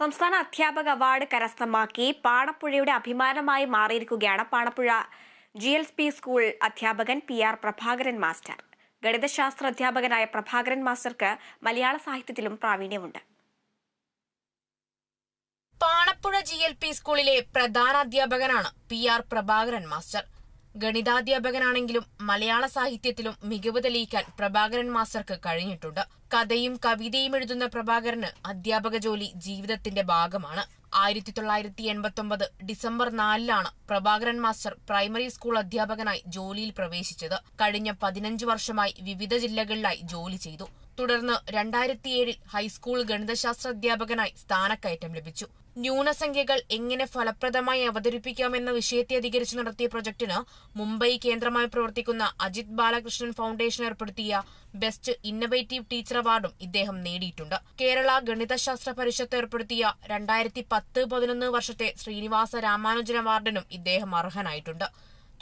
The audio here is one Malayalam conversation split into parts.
സംസ്ഥാന അധ്യാപക അവാർഡ് കരസ്ഥമാക്കി പാണപ്പുഴയുടെ അഭിമാനമായി മാറിയിരിക്കുകയാണ് Panappuzha G L P school അധ്യാപകൻ പി ആർ പ്രഭാകരൻ മാസ്റ്റർ. ഗണിതശാസ്ത്ര അധ്യാപകനായ പ്രഭാകരൻ മാസ്റ്റർക്ക് മലയാള സാഹിത്യത്തിലും പ്രാവീണ്യമുണ്ട്. പാണപ്പുഴ ജി എൽ പി സ്കൂളിലെ പ്രധാന അധ്യാപകനാണ് പി ആർ പ്രഭാകരൻ മാസ്റ്റർ. ഗണിതാധ്യാപകനാണെങ്കിലും മലയാള സാഹിത്യത്തിലും മികവ് തെളിയിക്കാൻ പ്രഭാകരൻ മാസ്റ്റർക്ക് കഴിഞ്ഞിട്ടുണ്ട്. കഥയും കവിതയും എഴുതുന്ന പ്രഭാകരന് അധ്യാപക ജോലി ജീവിതത്തിന്റെ ഭാഗമാണ്. ആയിരത്തി തൊള്ളായിരത്തി എൺപത്തി ഒമ്പത് ഡിസംബർ നാലിലാണ് പ്രഭാകരൻ മാസ്റ്റർ പ്രൈമറി സ്കൂൾ അധ്യാപകനായി ജോലിയിൽ പ്രവേശിച്ചത്. കഴിഞ്ഞ പതിനഞ്ച് വർഷമായി വിവിധ ജില്ലകളിലായി ജോലി ചെയ്തു. തുടർന്ന് രണ്ടായിരത്തിയേഴിൽ ഹൈസ്കൂൾ ഗണിതശാസ്ത്ര അധ്യാപകനായി സ്ഥാനക്കയറ്റം ലഭിച്ചു. ന്യൂനസംഖ്യകൾ എങ്ങനെ ഫലപ്രദമായി അവതരിപ്പിക്കാമെന്ന വിഷയത്തെ അധികരിച്ച് നടത്തിയ പ്രൊജക്ടിന് മുംബൈ കേന്ദ്രമായി പ്രവർത്തിക്കുന്ന അജിത് ബാലകൃഷ്ണൻ ഫൗണ്ടേഷൻ ഏർപ്പെടുത്തിയ ബെസ്റ്റ് ഇന്നവേറ്റീവ് ടീച്ചർ അവാർഡും ഇദ്ദേഹം നേടിയിട്ടുണ്ട്. കേരള ഗണിതശാസ്ത്ര പരിഷത്ത് ഏർപ്പെടുത്തിയ രണ്ടായിരത്തി പത്ത് പതിനൊന്ന് വർഷത്തെ ശ്രീനിവാസ രാമാനുജൻ അവാർഡിനും ഇദ്ദേഹം അർഹനായിട്ടുണ്ട്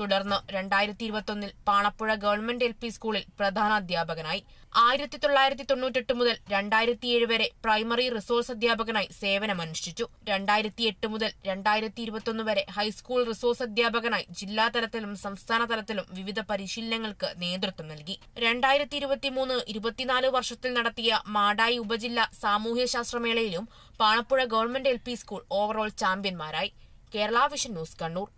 തുടർന്ന് രണ്ടായിരത്തി ഇരുപത്തൊന്നിൽ പാണപ്പുഴ ഗവൺമെന്റ് എൽ പി സ്കൂളിൽ പ്രധാന അധ്യാപകനായി ആയിരത്തി തൊള്ളായിരത്തി തൊണ്ണൂറ്റെട്ട് മുതൽ രണ്ടായിരത്തിയേഴ് വരെ പ്രൈമറി റിസോഴ്സ് അധ്യാപകനായി സേവനമനുഷ്ഠിച്ചു. രണ്ടായിരത്തി എട്ട് മുതൽ രണ്ടായിരത്തി ഇരുപത്തൊന്ന് വരെ ഹൈസ്കൂൾ റിസോഴ്സ് അധ്യാപകനായി ജില്ലാ തലത്തിലും സംസ്ഥാന തലത്തിലും വിവിധ പരിശീലനങ്ങൾക്ക് നേതൃത്വം നൽകി. രണ്ടായിരത്തി ഇരുപത്തിമൂന്ന് ഇരുപത്തിനാല് വർഷത്തിൽ നടത്തിയ മാടായി ഉപജില്ല സാമൂഹ്യശാസ്ത്രമേളയിലും Panappuzha government L P school overall ചാമ്പ്യന്മാരായി. Kerala vision news Kannur.